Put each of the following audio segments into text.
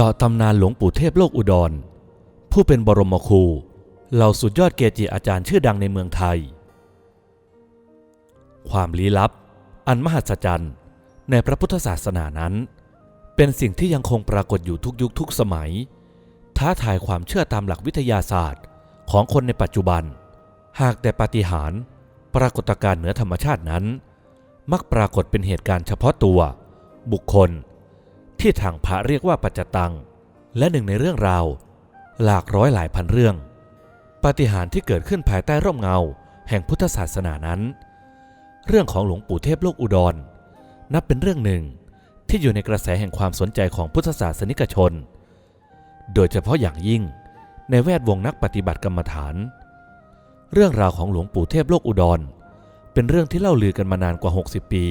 เจาะตำนานหลวงปู่เทพโลกอุดร ผู้เป็นบรมครูเหล่าสุดยอดเกจิอาจารย์ชื่อดังในเมืองไทย ความลี้ลับ อันมหัศจรรย์ในพระพุทธศาสนานั้น เป็นสิ่งที่ยังคงปรากฏอยู่ทุกยุคทุกสมัย ท้าทายความเชื่อตามหลักวิทยาศาสตร์ของคนในปัจจุบัน หากแต่ปาฏิหาริย์ปรากฏการณ์เหนือธรรมชาตินั้น มักปรากฏเป็นเหตุการณ์เฉพาะตัว บุคคล ที่ทางพระเรียกว่าปัจจตัง และหนึ่งในเรื่องราว หลากร้อยหลายพันเรื่อง ปาฏิหาริย์ที่เกิดขึ้นภายใต้ร่มเงา แห่งพุทธศาสนานั้น เรื่องของหลวงปู่เทพโลกอุดร นับเป็นเรื่องหนึ่งที่อยู่ในกระแสแห่งความสนใจของพุทธศาสนิกชน โดยเฉพาะอย่างยิ่งในแวดวงนักปฏิบัติกรรมฐาน เรื่องราวของหลวงปู่เทพโลกอุดร เป็นเรื่องที่เล่าลือกันมานานกว่า 60 ปี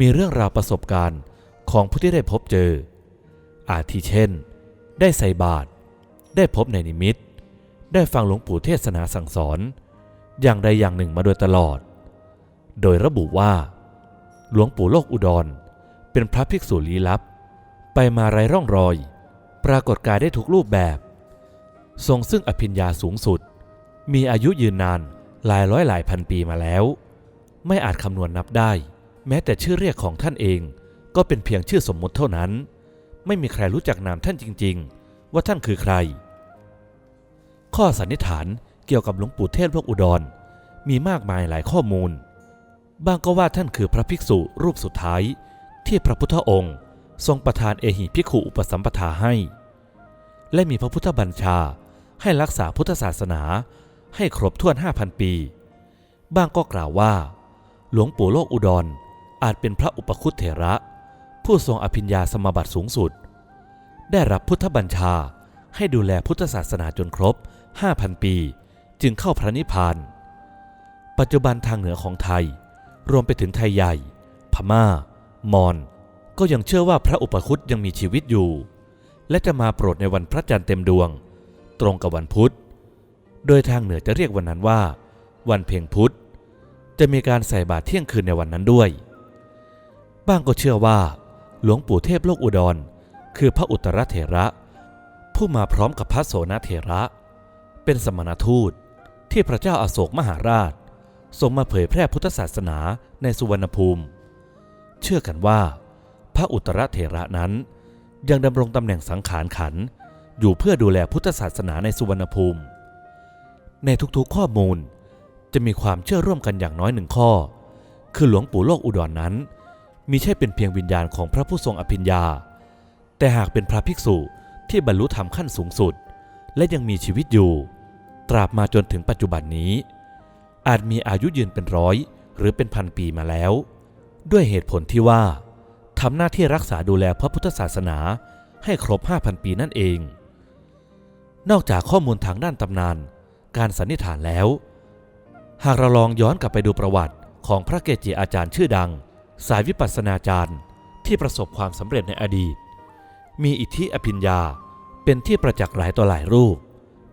มีเรื่องราวประสบการณ์ ของผู้ที่ได้พบเจอ อาทิเช่น ได้ใส่บาตรได้พบในนิมิต ได้ฟังหลวงปู่เทศนาสั่งสอน อย่างใดอย่างหนึ่งมาโดยตลอด โดยระบุว่า หลวงปู่โลกอุดร เป็นพระภิกษุลี้ลับ ไปมาไรร่องรอย ปรากฏกายได้ทุกรูปแบบ ทรงซึ่งอภิญญาสูงสุด มีอายุยืนนานหลายร้อยหลายพันปีมาแล้ว ไม่อาจคำนวณนับได้ แม้แต่ชื่อเรียกของท่านเอง ก็เป็นเพียงชื่อสมมุติเท่านั้น ไม่มีใครรู้จักนามท่านจริง ๆ ว่าท่านคือใคร ข้อสันนิษฐานเกี่ยวกับหลวงปู่เทพโลกอุดร มีมากมายหลายข้อมูล บางก็ว่าท่านคือพระภิกษุรูปสุดท้าย ที่พระพุทธองค์ ทรงประทานเอหิภิกขุอุปสัมปทาให้ และมีพระพุทธบัญชาให้รักษาพุทธศาสนาให้ครบถ้วน 5,000 ปีบางก็กล่าวว่า หลวงปู่โลกอุดร อาจเป็นพระอุปคุตเถระ ผู้ทรงอภิญญาสมบัติสูงสุด ได้รับพุทธบัญชาให้ดูแลพุทธศาสนาจนครบ 5,000 ปี จึงเข้าพระนิพพาน ปัจจุบันทางเหนือของไทย รวมไปถึงไทยใหญ่ พม่า มอญก็ยังเชื่อว่าพระอุปคุตยังมีชีวิตอยู่ และจะมาโปรดในวันพระจันทร์เต็มดวง ตรงกับวันพุธ โดยทางเหนือจะเรียกวันนั้นว่า วันเพ็งพุธ จะมีการใส่บาตรเที่ยงคืนในวันนั้นด้วย บ้างก็เชื่อว่า หลวงปู่เทพโลกอุดร คือพระอุตรเถระ ผู้มาพร้อมกับพระโสนเถระ เป็นสมณทูตที่พระเจ้าอาโศกมหาราชทรงมาเผยแพร่พุทธศาสนาในสุวรรณภูมิ เชื่อกันว่า พระอุตรเถระนั้น ยังดำรงตำแหน่งสังขารขันอยู่เพื่อดูแลพุทธศาสนาในสุวรรณภูมิ ในทุกๆข้อมูลจะมีความเชื่อร่วมกันอย่างน้อยหนึ่งข้อ คือหลวงปู่โลกอุดรนนั้น มิใช่เป็นเพียงวิญญาณของพระผู้ทรงอภิญญา แต่หากเป็นพระภิกษุที่บรรลุธรรมขั้นสูงสุด และยังมีชีวิตอยู่ ตราบมาจนถึงปัจจุบันนี้ อาจมีอายุยืนเป็นร้อยหรือเป็นพันปีมาแล้ว ด้วยเหตุผลที่ว่าทำหน้าที่รักษาดูแลพระพุทธศาสนาให้ครบ 5,000 ปีนั่นเอง นอกจากข้อมูลทางด้านตำนาน การสันนิษฐานแล้ว หากเราลองย้อนกลับไปดูประวัติของพระเกจิอาจารย์ชื่อดัง สายวิปัสสนาจารย์ที่ประสบความสำเร็จในอดีต มีอิทธิอภิญญาเป็นที่ประจักษ์หลายต่อหลายรูป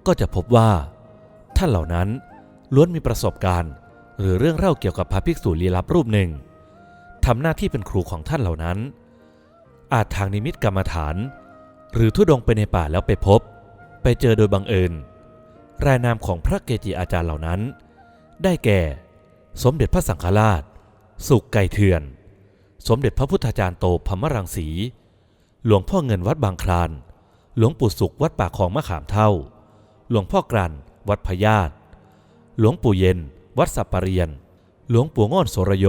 ก็จะพบว่า ท่านเหล่านั้นล้วนมีประสบการณ์ หรือเรื่องเล่าเกี่ยวกับพระภิกษุลี้ลับรูปหนึ่งทำหน้าที่เป็นครูของท่านเหล่านั้น อาจทางนิมิตกรรมฐาน หรือทุดงไปในป่าแล้วไปพบ ไปเจอโดยบังเอิญ รายนามของพระเกจิอาจารย์เหล่านั้น ได้แก่ สมเด็จพระสังฆราช สุกไก่เถื่อน สมเด็จพระพุทธาจารย์โตพมรังสี หลวงพ่อเงินวัดบางคลาน หลวงปู่สุขวัดป่าของมะขามเท่า หลวงพ่อกรันวัดพญาตหลวงปู่เย็น วัดสัปปะเรียน หลวงปู่ง่อนโสรโย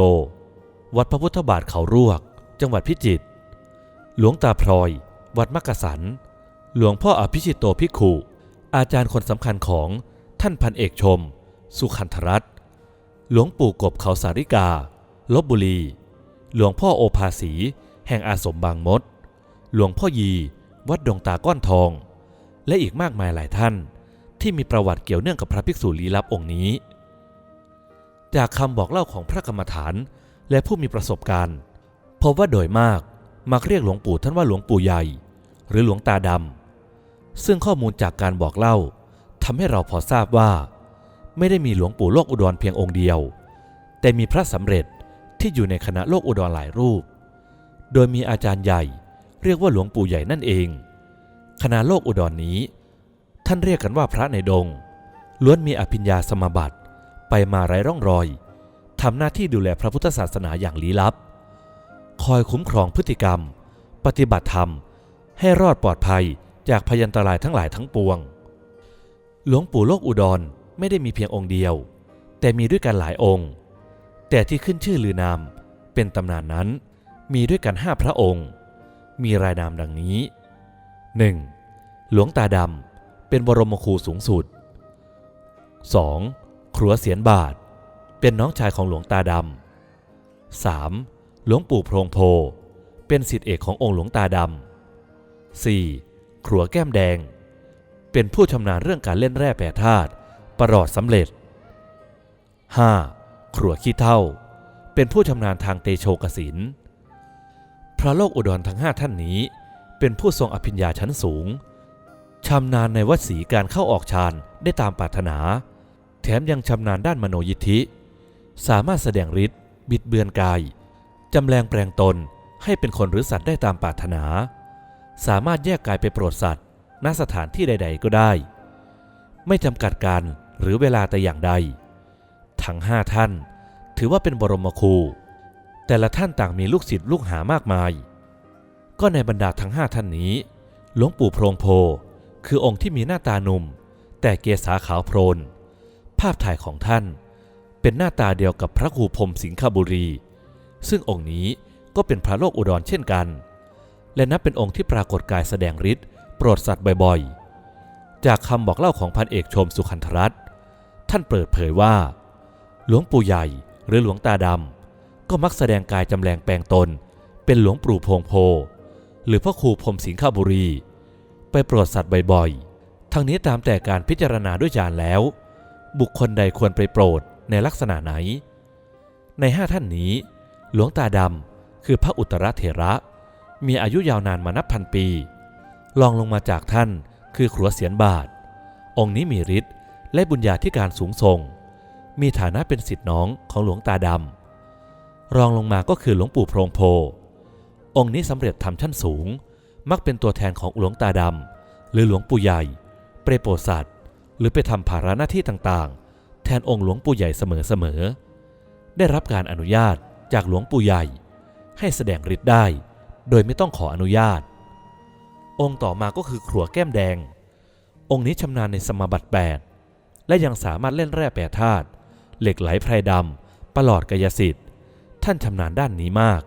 วัดพระพุทธบาทเขารวก จังหวัดพิจิตร หลวงตาพลอย วัดมักกะสัน หลวงพ่ออภิชิตโตภิขุอาจารย์คนสำคัญของท่านพันเอกชม สุขันธรัตน์หลวงปู่กบเขาสาริกา ลบบุรี หลวงพ่อโอภาสี แห่งอาสมบางมด หลวงพ่อยี วัดดงตาก้อนทอง และอีกมากมายหลายท่าน ที่มีประวัติเกี่ยวเนื่องกับพระภิกษุลี้ลับองค์นี้ จากคำบอกเล่าของพระกรรมฐานและผู้มีประสบการณ์พบว่าโดยมากมักเรียกหลวงปู่ท่านว่าหลวงปู่ใหญ่ หรือหลวงตาดำซึ่งข้อมูลจากการบอกเล่าทำให้เราพอทราบว่า ไม่ได้มีหลวงปู่โลกอุดรเพียงองค์เดียว แต่มีพระสำเร็จ ที่อยู่ในคณะโลกอุดรหลายรูป โดยมีอาจารย์ใหญ่ เรียกว่าหลวงปู่ใหญ่นั่นเอง คณะโลกอุดรนนี้ ท่านเรียกกันว่าพระในดง ล้วนมีอภิญญาสมาบัติไปมาไร้ร่องรอยทำหน้าที่ดูแลพระพุทธศาสนาอย่างลี้ลับ คอยคุ้มครองพฤติกรรม ปฏิบัติธรรม ให้รอดปลอดภัยจากพยันตรายทั้งหลายทั้งปวง หลวงปู่โลกอุดรไม่ได้มีเพียงองค์เดียว แต่มีด้วยกันหลายองค์ แต่ที่ขึ้นชื่อลือนามเป็นตำนานนั้นมีด้วยกันห้าพระองค์ มีรายนามดังนี้ 1. หลวงตาดำเป็นบรมครูสูงสุด 2. ครัวเสียนบาท เป็นน้องชายของหลวงตาดำ 3. หลวงปู่โพรงโพ เป็นสิทธิเอกขององค์หลวงตาดำ 4. ครัวแก้มแดง เป็นผู้ชำนาญเรื่องการเล่นแร่แปรธาตุประหลอดสำเร็จ 5. ครัวขี้เท่า เป็นผู้ชำนาญทางเตโชกสินพระโลกอุดรทั้งห้าท่านนี้ เป็นผู้ทรงอภิญญาชั้นสูงชำนาญในวัดสีการเข้าออกฌานได้ตามปรารถนา แถมยังชำนาญด้านมโนยิทธิ สามารถแสดงฤทธิ์บิดเบือนกายจำแรงแปลงตนให้เป็นคนหรือสัตว์ได้ตามปรารถนา สามารถแยกกายไปโปรดสัตว์ณสถานที่ใด ๆ ก็ได้ ไม่จำกัดการหรือเวลาแต่อย่างใด ทั้งห้าท่าน ถือว่าเป็นบรมครู แต่ละท่านต่างมีลูกศิษย์ลูกหามากมาย ก็ในบรรดาทั้งห้าท่านนี้หลวงปู่โพรงโพ คือองค์ที่มีหน้าตาหนุ่ม แต่เกศาขาวโพลนภาพถ่ายของท่าน เป็นหน้าตาเดียวกับพระครูพรมสิงคบุรี ซึ่งองค์นี้ก็เป็นพระโลกอุดรเช่นกัน และนับเป็นองค์ที่ปรากฏกายแสดงฤทธิ์โปรดสัตว์บ่อยๆ จากคำบอกเล่าของพันเอกชมสุขันธรัตน์ท่านเปิดเผยว่า หลวงปู่ใหญ่หรือหลวงตาดำก็มักแสดงกายจำแรงแปลงตน เป็นหลวงปู่พงโพ หรือพระครูพรมสิงคบุรี ไปโปรดสัตว์บ่อยๆ ทั้งนี้ตามแต่การพิจารณาด้วยญาณแล้ว บุคคลใดควรไปโปรดในลักษณะไหน ในห้าท่านนี้ หลวงตาดำคือพระอุตรเถระ มีอายุยาวนานมานับพันปีรองลงมาจากท่านคือครัวเสียนบาท องค์นี้มีฤทธิ์และบุญญาธิการสูงส่ง มีฐานะเป็นสิทธิ์น้องของหลวงตาดำ รองลงมาก็คือหลวงปู่โพรงโพ องค์นี้สำเร็จทำชั้นสูง มักเป็นตัวแทนของหลวงตาดำ หรือหลวงปู่ใหญ่ เปรโปสัตว์หรือไปทำภาระหน้าที่ต่างๆ แทนองค์หลวงปู่ใหญ่เสมอๆ ได้รับการอนุญาตจากหลวงปู่ใหญ่ ให้แสดงฤทธิ์ได้ โดยไม่ต้องขออนุญาต องค์ต่อมาก็คือครัวแก้มแดง องค์นี้ชำนาญในสมบัติแปดและยังสามารถเล่นแร่แปรธาตุ เหล็กไหลไพรดำประหลอดกายสิทธิ์ ท่านชำนาญด้านนี้มาก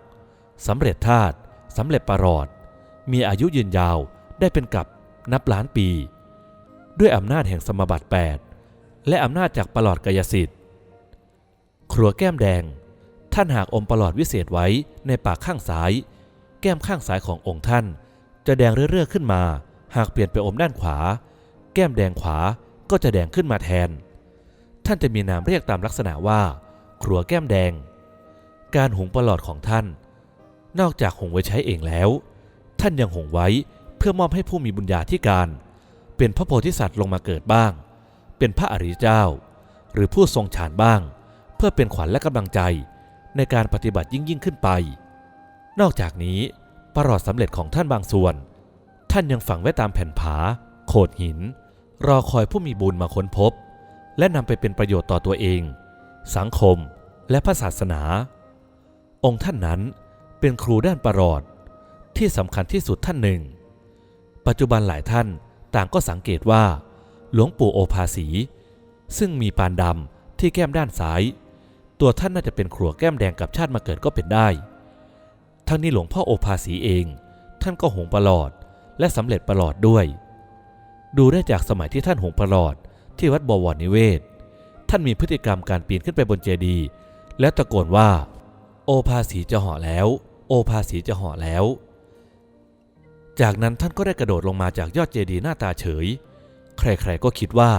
สำเร็จธาตุสำเร็จประหลอด มีอายุยืนยาวได้เป็นกับนับล้านปี ด้วยอำนาจแห่งสมบัติ 8 และอำนาจจากประหลอดกายสิทธิ์ ครัวแก้มแดง ท่านหากอมประหลอดวิเศษไว้ในปากข้างซ้าย แก้มข้างซ้ายขององค์ท่าน จะแดงเรื่อยๆขึ้นมา หากเปลี่ยนไปอมด้านขวา แก้มแดงขวาก็จะแดงขึ้นมาแทน ท่านจะมีนามเรียกตามลักษณะว่า ครัวแก้มแดง การหุงประหลอดของท่าน นอกจากหุงไว้ใช้เองแล้ว ท่านยังหุงไว้เพื่อมอบให้ผู้มีบุญญาธิการ เป็นพระโพธิสัตว์ลงมาเกิดบ้าง เป็นพระอริยเจ้า หรือผู้ทรงฌานบ้าง เพื่อเป็นขวัญและกำลังใจในการปฏิบัติยิ่งยิ่งขึ้นไป นอกจากนี้ประหลอดสำเร็จของท่านบางส่วน ท่านยังฝังไว้ตามแผ่นผา โขดหิน รอคอยผู้มีบุญมาค้นพบ และนำไปเป็นประโยชน์ต่อตัวเอง สังคมและพระศาสนา องค์ท่านนั้นเป็นครูด้านประหลอดที่สำคัญที่สุดท่านหนึ่ง ปัจจุบันหลายท่านต่างก็สังเกตว่า หลวงปู่โอภาสี ซึ่งมีปานดำที่แก้มด้านซ้าย ตัวท่านน่าจะเป็นครัวแก้มแดงกับชาติมาเกิดก็เป็นได้ ทั้งนี้หลวงพ่อโอภาสีเอง ท่านก็หงประหลอดและสำเร็จประหลอดด้วย ดูได้จากสมัยที่ท่านหงประหลอด ที่วัดบวรนิเวศ ท่านมีพฤติกรรมการปีนขึ้นไปบนเจดีย์แล้วตะโกนว่า โอภาสีจะเหาะแล้ว โอภาสีจะเหาะแล้ว จากนั้นท่านก็ได้กระโดดลงมาจากยอดเจดีย์หน้าตาเฉย ใครๆก็คิดว่า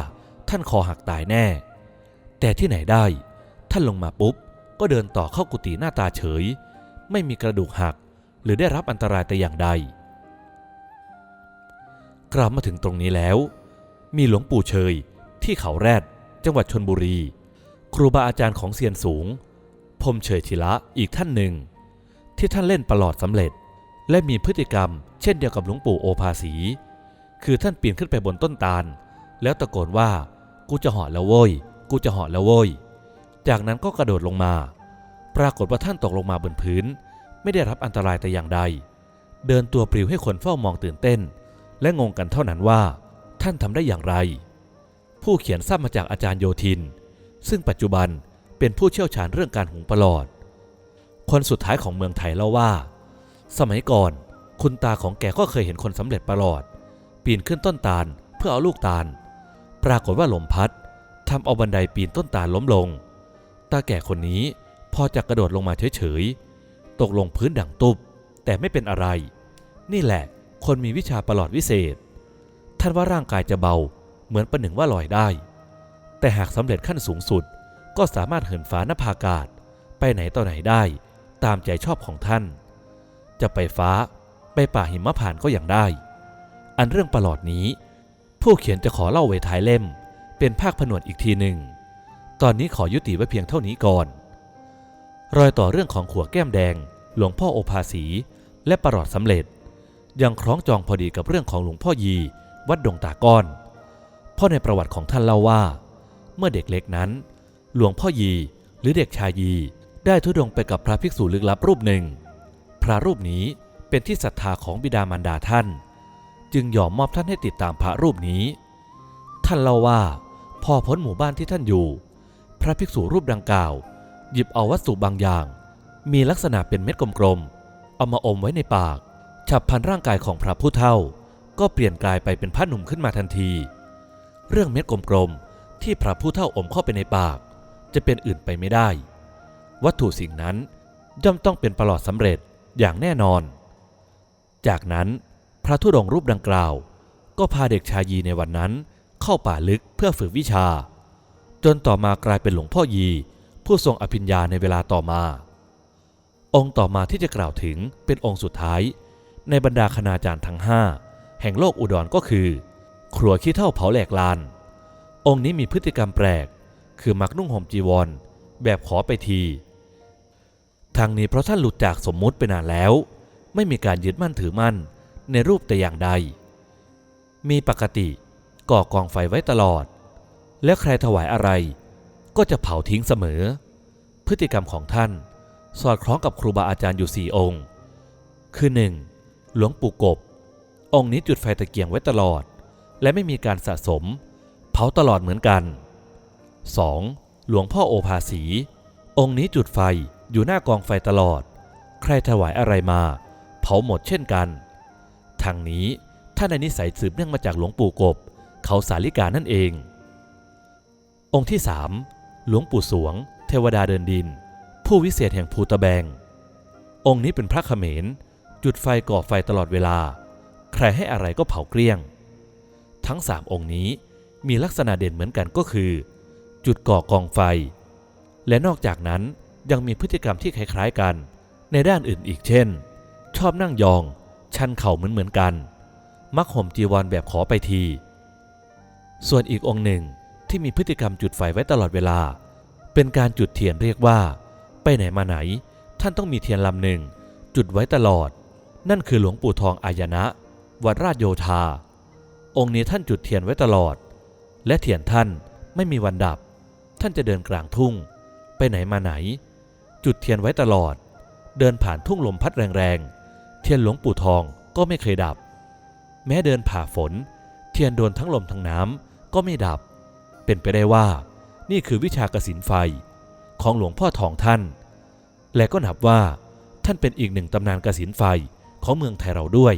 ท่านคอหักตายแน่ แต่ที่ไหนได้ ท่านลงมาปุ๊บ ก็เดินต่อเข้ากุฏิหน้าตาเฉย ไม่มีกระดูกหัก หรือได้รับอันตรายแต่อย่างใดกลับมาถึงตรงนี้แล้ว มีหลวงปู่เชย ที่เขาแรด จังหวัดชนบุรี ครูบาอาจารย์ของเซียนสูง พมเฉยชิละอีกท่านหนึ่ง ที่ท่านเล่นประหลอดสำเร็จ และมีพฤติกรรม เช่นเดียวกับหลวงปู่โอภาสี คือท่านปีนขึ้นไปบนต้นตาล แล้วตะโกนว่า กูจะหาะแล้วโว้ย กูจะหาะแล้วโว้ย จากนั้นก็กระโดดลงมา ปรากฏว่าท่านตกลงมาบนพื้น ไม่ได้รับอันตรายแต่อย่างใด เดินตัวปลิวให้คนเฝ้ามองตื่นเต้น และงงกันเท่านั้นว่า ท่านทำได้อย่างไร ผู้เขียนทราบมาจากอาจารย์โยธิน ซึ่งปัจจุบันเป็นผู้เชี่ยวชาญเรื่องการหุงปลอด คนสุดท้ายของเมืองไทยเล่าว่า สมัยก่อน คุณตาของแกก็เคยเห็นคนสำเร็จประหลอด ปีนขึ้นต้นตาลเพื่อเอาลูกตาล ปรากฏว่าลมพัดทำเอาบันไดปีนต้นตาลล้มลง ตาแก่คนนี้พอจะกระโดดลงมาเฉยๆ ตกลงพื้นดังตุบ แต่ไม่เป็นอะไร นี่แหละ คนมีวิชาประหลอดวิเศษ ท่านว่าร่างกายจะเบา เหมือนประหนึ่งว่าลอยได้ แต่หากสำเร็จขั้นสูงสุดก็สามารถเหินฟ้านภาอากาศ ไปไหนต่อไหนได้ ตามใจชอบของท่าน จะไปฟ้าไปป่าหิมพานก็ยังได้ อันเรื่องประหลอดนี้ ผู้เขียนจะขอเล่าไว้ท้ายเล่ม เป็นภาคผนวดอีกทีหนึ่ง ตอนนี้ขอยุติไว้เพียงเท่านี้ก่อน รอยต่อเรื่องของขัวแก้มแดง หลวงพ่อโอภาสี และประหลอดสำเร็จ ยังคล้องจองพอดีกับเรื่องของหลวงพ่อยี วัดดงตาก้อน เพราะในประวัติของท่านเล่าว่า เมื่อเด็กเล็กนั้น หลวงพ่อยีหรือเด็กชายยีได้ทุดงไปกับพระภิกษุลึกลับรูปหนึ่ง พระรูปนี้เป็นที่ศรัทธาของบิดามารดาท่าน จึงยอมมอบท่านให้ติดตามพระรูปนี้ ท่านเล่าว่า พอพ้นหมู่บ้านที่ท่านอยู่ พระภิกษุรูปดังกล่าว หยิบเอาวัตถุบางอย่าง มีลักษณะเป็นเม็ดกลมๆเอามาอมไว้ในปาก ฉับพันร่างกายของพระผู้เฒ่า ก็เปลี่ยนกลายไปเป็นพระหนุ่มขึ้นมาทันที เรื่องเม็ดกลมๆที่พระผู้เฒ่าอมเข้าไปในปาก จะเป็นอื่นไปไม่ได้ วัตถุสิ่งนั้นย่อมต้องเป็นประหลอดสำเร็จอย่างแน่นอน จากนั้นพระธุดงรูปดังกล่าว ก็พาเด็กชายยีในวันนั้นเข้าป่าลึกเพื่อฝึกวิชา จนต่อมากลายเป็นหลวงพ่อยี ผู้ทรงอภิญญาในเวลาต่อมา องค์ต่อมาที่จะกล่าวถึงเป็นองค์สุดท้าย ในบรรดาคณาจารย์ทั้งห้าแห่งโลกอุดรก็คือ ครัวขี้เท่าเผาแหลกลาน องค์นี้มีพฤติกรรมแปลก คือมักนุ่งห่มจีวร แบบขอไปที ทางนี้เพราะท่านหลุดจากสมมุติไปนานแล้ว ไม่มีการยึดมั่นถือมั่นในรูปแต่อย่างใด มีปกติก่อกองไฟไว้ตลอด แล้วใครถวายอะไร ก็จะเผาทิ้งเสมอ พฤติกรรมของท่าน สอดคล้องกับครูบาอาจารย์อยู่สี่องค์ คือหนึ่งหลวงปู่กบ องค์นี้จุดไฟตะเกียงไว้ตลอด และไม่มีการสะสม เผาตลอดเหมือนกัน 2. หลวงพ่อโอภาสี องค์นี้จุดไฟอยู่หน้ากองไฟตลอด ใครถวายอะไรมา เผาหมดเช่นกันทางนี้ท่านในนิสัยสืบเนื่องมาจากหลวงปู่กบ เขาสาลิกานั่นเอง องค์ที่สามหลวงปู่สวง เทวดาเดินดิน ผู้วิเศษแห่งภูตะแบง องค์นี้เป็นพระเขมร จุดไฟก่อไฟตลอดเวลา ใครให้อะไรก็เผาเกลี้ยง ทั้งสามองค์นี้ มีลักษณะเด่นเหมือนกันก็คือ จุดก่อกองไฟ และนอกจากนั้นยังมีพฤติกรรมที่คล้ายๆกัน ในด้านอื่นอีกเช่น ชอบนั่งยอง ชันเข่าเหมือนเหมือนๆกัน มักห่มจีวรแบบขอไปที ส่วนอีกองค์หนึ่งที่มีพฤติกรรมจุดไฟไว้ตลอดเวลา เป็นการจุดเทียนเรียกว่า ไปไหนมาไหน ท่านต้องมีเทียนลำหนึ่ง จุดไว้ตลอด นั่นคือหลวงปู่ทองอายนะ วัดราชโยธา องค์นี้ท่านจุดเทียนไว้ตลอด และเทียนท่านไม่มีวันดับ ท่านจะเดินกลางทุ่ง ไปไหนมาไหน จุดเทียนไว้ตลอด เดินผ่านทุ่งลมพัดแรงๆ เทียนหลวงปู่ทองก็ไม่เคยดับ แม้เดินผ่าฝน เทียนโดนทั้งลมทั้งน้ำก็ไม่ดับ เป็นไปได้ว่านี่คือวิชากสินไฟของหลวงพ่อทองท่าน และก็นับว่าท่านเป็นอีกหนึ่งตำนานกสินไฟของเมืองไทยเราด้วย